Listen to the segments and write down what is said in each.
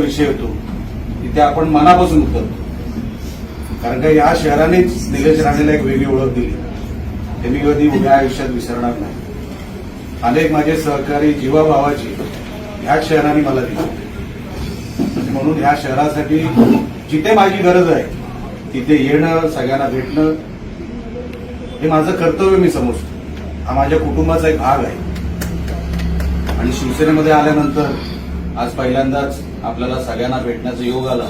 विषय होतो तिथे आपण मनापासून उतरतो. कारण का या शहरानेच निलेश राणेला एक वेगळी ओळख दिली. ते मी कधी उभ्या आयुष्यात विसरणार नाही. अनेक माझे सहकारी जीवाभावाची ह्याच शहराने मला दिली. म्हणून ह्या शहरासाठी जिथे माझी गरज आहे तिथे येणं सगळ्यांना भेटणं हे माझं कर्तव्य मी समजतो. हा माझ्या कुटुंबाचा एक भाग आहे. आणि शिवसेनेमध्ये आल्यानंतर आज पहिल्यांदाच आपल्याला सगळ्यांना भेटण्याचा योग आला.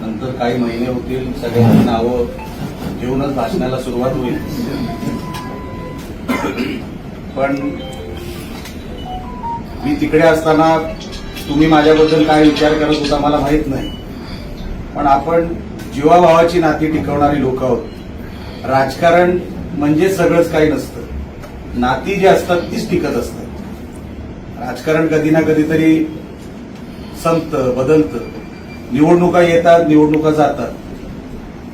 नंतर काही महिने होतील सगळ्यांची नावं घेऊनच भाषणाला सुरुवात होईल. पण मी तिकडे असताना तुम्ही माझ्याबद्दल काय विचार करत होता मला माहीत नाही. पण आपण जीवाभावाची नाती टिकवणारी लोक आहोत. राजकारण म्हणजे सगळंच काही नसतं. नाती जी असतात तीच टिकत असतात. राजकारण कधी ना कधीतरी संपतं बदलतं निवडणुका येतात निवडणुका जातात.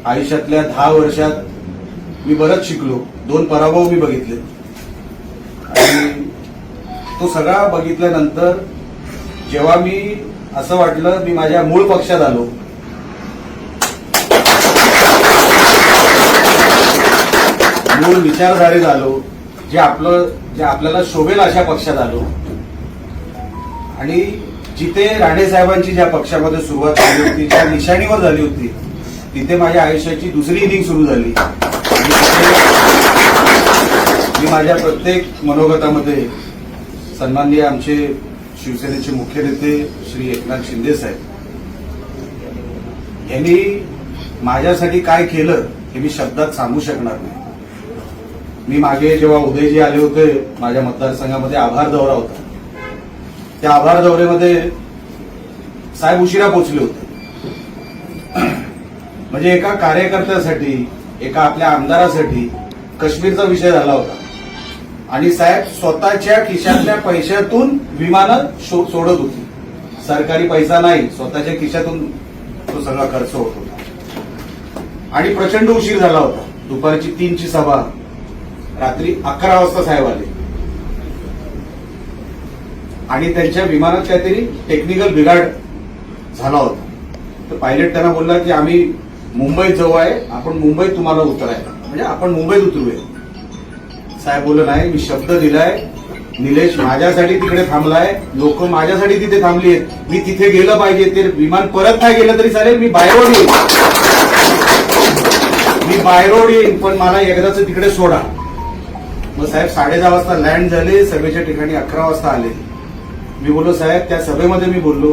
आयुष्यातल्या दहा वर्षात मी बरंच शिकलो. दोन पराभव मी बघितले. आणि तो सगळा बघितल्यानंतर जेव्हा मी असं वाटलं मी माझ्या मूळ पक्षात आलो. मूळ विचारधारेत आलो. जे आपलं जे आपल्याला शोभेल अशा पक्षात आलो. आणि जिथे राणे साहेबांची ज्या पक्षामध्ये सुरुवात झाली होती ज्या निशाणीवर झाली होती तिथे माझ्या आयुष्याची दुसरी इनिंग सुरू झाली. मी माझ्या प्रत्येक मनोगतामध्ये सन्माननीय आमचे शिवसेनेचे मुख्य नेते श्री एकनाथ शिंदे साहेब यांनी माझ्यासाठी काय केलं हे मी शब्दात सांगू शकणार नाही. मी मागे जेव्हा उदयजी आले होते माझ्या मतदारसंघामध्ये आभार दौरा होता. त्या आभार दौऱ्यामध्ये साहेब उशिरा पोचले होते. म्हणजे एका कार्यकर्त्यासाठी एका आपल्या आमदारासाठी काश्मीरचा विषय झाला होता. आणि साहेब स्वतःच्या खिशातल्या पैशातून विमानं सोडत होती. सरकारी पैसा नाही स्वतःच्या खिशातून तो सगळा खर्च होत होता. आणि प्रचंड उशीर झाला होता. दुपारची तीनची सभा रात्री अकरा वाजता साहेब आले. आणि त्यांच्या विमानात काहीतरी टेक्निकल बिघाड झाला होता. तर पायलट त्यांना बोलला की आम्ही मुंबईत जाऊ आहे आपण मुंबईत तुम्हाला उतरायला. म्हणजे आपण मुंबईत उतरूया. साहेब बोलले नाही मी शब्द दिलाय. निलेश माझ्यासाठी तिकडे थांबलाय. लोक माझ्यासाठी तिथे थांबली आहेत. मी तिथे गेलं पाहिजे. ते विमान परत नाही गेलं तरी चालेल. मी बायरोड येईन. मी बायरोड येईन पण मला एकदाच तिकडे सोडा. मग साहेब साडे दहा वाजता लँड झाले. सभेच्या ठिकाणी अकरा वाजता आले. मी बोललो साहेब त्या सभेमध्ये मी बोललो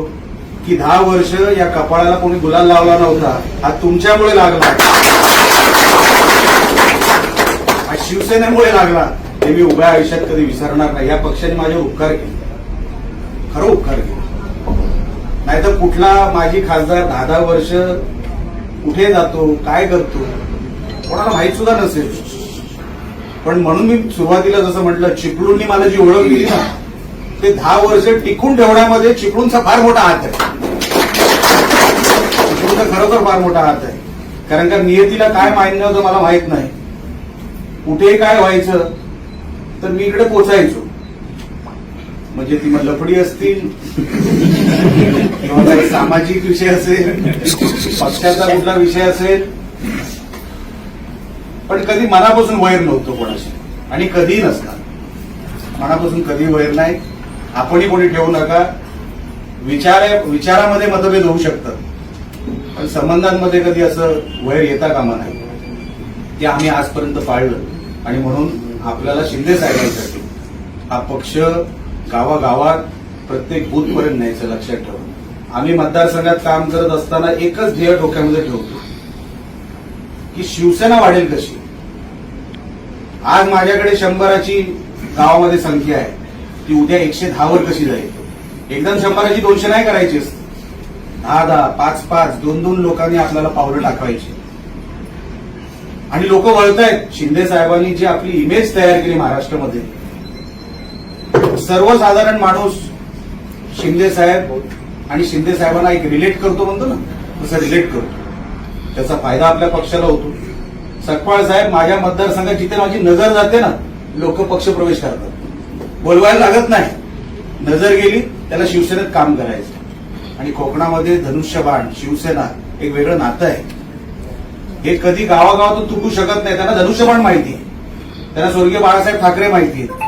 की दहा वर्ष या कपाळाला कोणी गुलाल लावला नव्हता. हा तुमच्यामुळे लागला. हा शिवसेनेमुळे लागला. हे मी उभ्या आयुष्यात कधी विसरणार नाही. या पक्षाने माझे उपकार केले. खरं उपकार केले. नाहीतर कुठला माझी खासदार दहा दहा वर्ष कुठे जातो काय करतो कोणाला माहीत सुद्धा नसेल. पण म्हणून मी सुरुवातीला जसं म्हटलं चिपळूंनी मला जी ओळख दिली ना ते दहा वर्ष टिकून ठेवण्यामध्ये चिपळूणचा फार मोठा हात आहे. चिपळूणचा खरोखर फार मोठा हात आहे. कारण का नियतीला काय मान्य होतं मला माहीत नाही. कुठेही काय व्हायचं तर मी इकडे पोचायचो. म्हणजे ती मग लफडी असतील किंवा काही सामाजिक विषय असेल पक्षाचा कुठला विषय असेल. पण कधी मनापासून वैर नव्हतं कोणाशी. आणि कधीही नसणार मनापासून कधी वैर नाही. आपणही कोणी ठेवू नका. विचार विचारामध्ये मतभेद होऊ शकतात. पण संबंधांमध्ये कधी असं वैर येता कामा नाही ते आम्ही आजपर्यंत पाळलं. आणि म्हणून आपल्याला शिंदे साहेबांसाठी हा पक्ष गावागावात प्रत्येक बूथपर्यंत न्यायचं लक्षात ठेवा. आम्ही मतदारसंघात काम करत असताना एकच ध्येय डोक्यामध्ये ठेवतो. की शिवसेना वाढेल कशी? आज माझ्याकडे शंभराची गावामध्ये संख्या आहे. ती उद्या एकशे दहावर कशी जाईल एकदम शंभराची दोनशे नाही करायची दहा दहा पाच पाच दोन दोन लोकांनी आपल्याला पावलं टाकवायची. आणि लोक वळतायत. शिंदे साहेबांनी जी आपली इमेज तयार केली महाराष्ट्रामध्ये. सर्वसाधारण माणूस शिंदे साहेब आणि शिंदे साहेबांना एक रिलेट करतो म्हणतो ना तसं रिलेट करतो. त्याचा फायदा आपल्या पक्षाला होतो. सकपाळ साहेब माझ्या मतदारसंघात जिथे माझी नजर जाते ना लोक पक्ष प्रवेश करतात. बोलवायला लागत नाही. नजर गेली त्याला शिवसेनेत काम करायचं. आणि कोकणामध्ये धनुष्यबाण शिवसेना एक वेगळं नातं आहे. हे कधी गावागावातून तुकू शकत नाही त्यांना धनुष्यबाण माहिती आहे. त्यांना स्वर्गीय बाळासाहेब ठाकरे माहिती आहेत.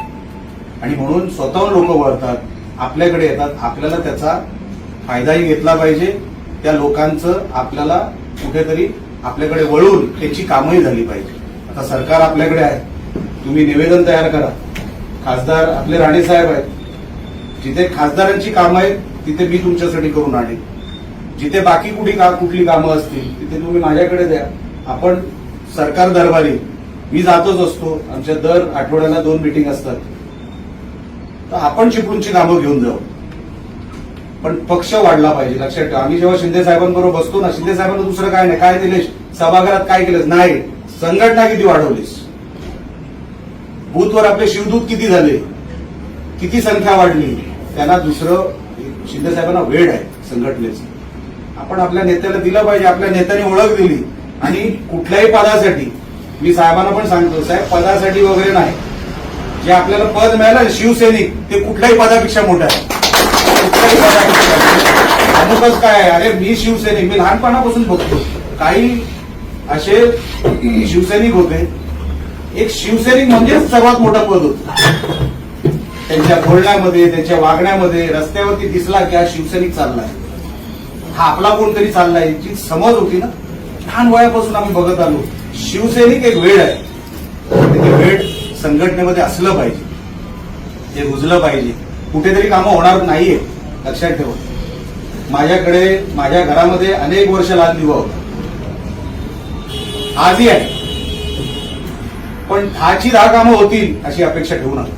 आणि म्हणून स्वतःहून लोक वळतात आपल्याकडे येतात आपल्याला त्याचा फायदाही घेतला पाहिजे. त्या लोकांचं आपल्याला कुठेतरी आपल्याकडे वळून त्याची कामही झाली पाहिजे. आता सरकार आपल्याकडे आहे. तुम्ही निवेदन तयार करा. खासदार आपले राणे साहेब आहेत. जिथे खासदारांची कामं आहेत तिथे मी तुमच्यासाठी करून आणेन. जिथे बाकी कुठे का कुठली कामं असतील तिथे तुम्ही माझ्याकडे द्या. आपण सरकार दरबारी मी जातोच असतो. आमच्या दर आठवड्याला दोन मिटिंग असतात. तर आपण चिपळूणची कामं घेऊन जाऊ. पण पक्ष वाढला पाहिजे लक्षात ठेवा. आम्ही जेव्हा शिंदे साहेबांबरोबर बसतो ना शिंदे साहेबांना दुसरं काय नाही. काय दिलेस सभागृहात काय केलंस नाही. संघटना किती वाढवलीस? बूथवर आपले शिवदूत किती झाले? किती संख्या वाढली? त्यांना दुसरं शिंदे साहेबांना वेळ आहे संघटनेचं. आपण आपल्या नेत्याला दिलं पाहिजे आपल्या नेत्याने ओळख दिली. आणि कुठल्याही पदासाठी मी साहेबांना पण सांगतो साहेब पदासाठी वगैरे नाही. जे आपल्याला पद मिळालं शिवसैनिक ते कुठल्याही पदापेक्षा मोठं आहे. कुठल्याही पदापेक्षा अमुकच काय आहे? अरे मी शिवसैनिक मी लहानपणापासून बघतो. काही असे शिवसैनिक होते एक शिवसैनिक म्हणजेच सर्वात मोठं पद होतं. त्यांच्या बोलण्यामध्ये त्यांच्या वागण्यामध्ये रस्त्यावरती दिसला की हा शिवसैनिक चाललाय. हा आपला कोणतरी चाललाय जी समज होती ना लहान वयापासून आम्ही बघत आलो शिवसैनिक एक वेळ आहे. त्याची वेळ संघटनेमध्ये असलं पाहिजे. ते रुजलं पाहिजे. कुठेतरी कामं होणार नाहीये लक्षात ठेवा. माझ्याकडे माझ्या घरामध्ये अनेक वर्ष लाल दिवा होता आजही आहे. पण दहाची दहा कामं होतील अशी अपेक्षा ठेवू नका.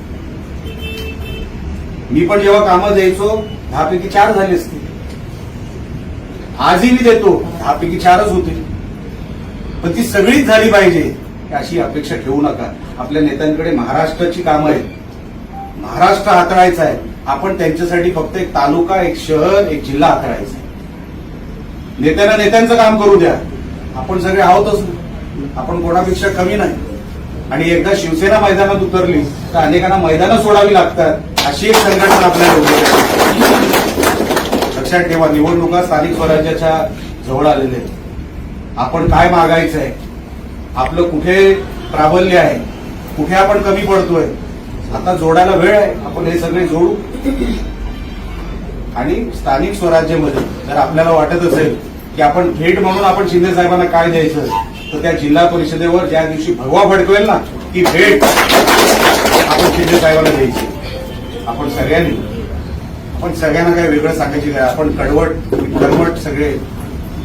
मी पण जेव्हा कामं द्यायचो दहापैकी चार झाली असती. आजही मी देतो दहापैकी चारच होतील. पण ती सगळीच झाली पाहिजे अशी अपेक्षा ठेवू नका. आपल्या नेत्यांकडे महाराष्ट्राची कामं आहेत. महाराष्ट्र हाताळायचा आहे. आपण त्यांच्यासाठी फक्त एक तालुका एक शहर एक जिल्हा हाताळायचा आहे. नेत्यांना नेत्यांचं काम करू द्या. आपण सगळे आहोतच. ना. आपण कोणापेक्षा कमी नाही. आणि एकदा शिवसेना मैदानात उतरली तर अनेकांना मैदानं सोडावी लागतात अशी एक संघटना आपल्याला लक्षात ठेवा निवडणुका स्थानिक स्वराज्याच्या जवळ आलेल्या आहेत. आपण काय मागायचं आहे आपलं कुठे प्राबल्य आहे? कुठे आपण कमी पडतोय? आता जोडायला वेळ आहे आपण हे सगळे जोडू. आणि स्थानिक स्वराज्यामध्ये जर आपल्याला वाटत असेल की आपण थेट म्हणून आपण शिंदे साहेबांना काय द्यायचं? तर त्या जिल्हा परिषदेवर ज्या दिवशी भगवा फडकवेल ना ती भेट आपण शिंदे साहेबांना द्यायची. आपण सगळ्यांनी आपण सगळ्यांना काही वेगळं सांगायची काय आपण कडवट कडवट सगळे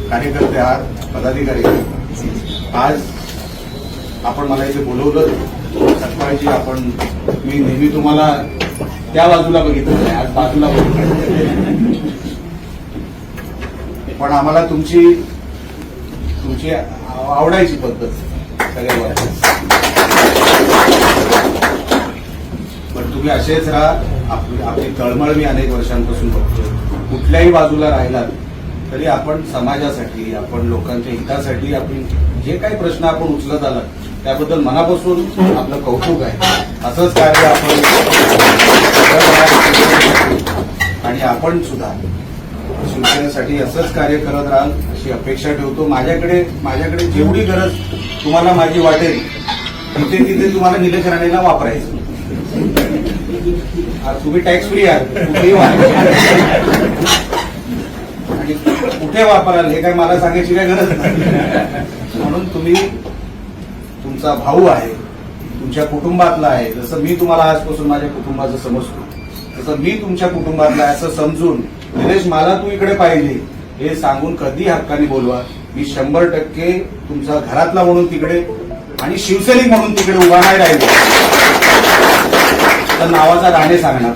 कार्यकर्ते आहात पदाधिकारी आज आपण मला इथे बोलवलं. सकाळची आपण मी नेहमी तुम्हाला त्या बाजूला बघितलं नाही आज बाजूला बघितलं. पण आम्हाला तुमची तुमची आवडायची पद्धत. सगळ्या पण तुम्ही असेच राहा. आपली आपली तळमळ मी अनेक वर्षांपासून बघतो कुठल्याही बाजूला राहिलात तरी आपण समाजासाठी आपण लोकांच्या हितासाठी आपण जे काही प्रश्न आपण उचलत आलात त्याबद्दल मनापासून आपलं कौतुक आहे. असंच कार्य आपण आणि आपण सुद्धा शिवसेनेसाठी असंच कार्य करत राहाल अशी अपेक्षा ठेवतो. माझ्याकडे माझ्याकडे जेवढी गरज तुम्हाला माझी वाटेल तिथे तिथे तुम्हाला निलेश राणेला वापरायचं. आज तुम्ही टॅक्स फ्री आहात. कुठेही आणि कुठे वापराल हे काय मला सांगायची काय गरज नाही. म्हणून तुम्ही तुमचा भाऊ आहे तुमच्या कुटुंबातला आहे जसं मी तुम्हाला आजपासून माझ्या कुटुंबाचं समजतो तसं मी तुमच्या कुटुंबातला आहे असं समजून निलेश मला तू इकडे पाहिजे हे सांगून कधी हक्काने बोलवा. मी शंभर टक्के तुमचा घरातला म्हणून तिकडे आणि शिवसैनिक म्हणून तिकडे उभा नाही राहिलो. तर नावाचा राणे सांगणार.